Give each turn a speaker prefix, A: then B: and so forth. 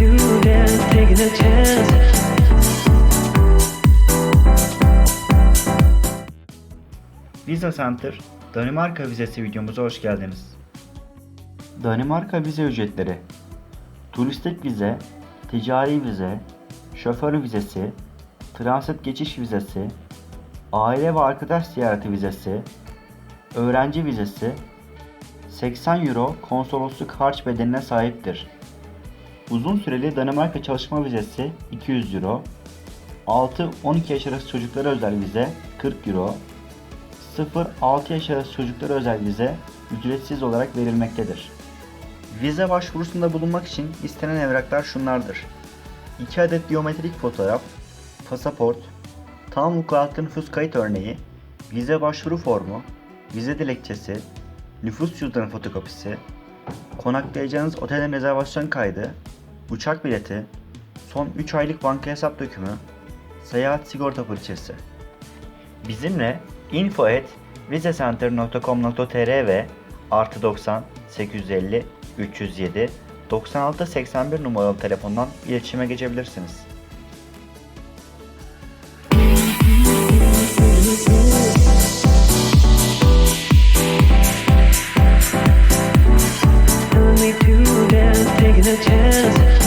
A: you then taking a chance. Visa Center, Danimarka vizesi videomuza hoş geldiniz. Danimarka vize ücretleri Turistik vize, ticari vize, şoför vizesi, transit geçiş vizesi, aile ve arkadaş ziyareti vizesi, öğrenci vizesi, 80 euro konsolosluk harç bedeline sahiptir. Uzun süreli Danimarka çalışma vizesi 200 euro, 6-12 yaş arası çocuklara özel vize 40 euro, 0-6 yaş arası çocuklara özel vize ücretsiz olarak verilmektedir. Vize başvurusunda bulunmak için istenen evraklar şunlardır. 2 adet biyometrik fotoğraf, pasaport, tam vukuatlı nüfus kayıt örneği, vize başvuru formu, vize dilekçesi, nüfus cüzdanı fotokopisi, konaklayacağınız otelin rezervasyon kaydı, uçak bileti, son 3 aylık banka hesap dökümü, seyahat sigorta poliçesi. Bizimle info at vizecenter.com.tr ve artı 90 850 307 96 81 numaralı telefondan iletişime geçebilirsiniz. Taking a chance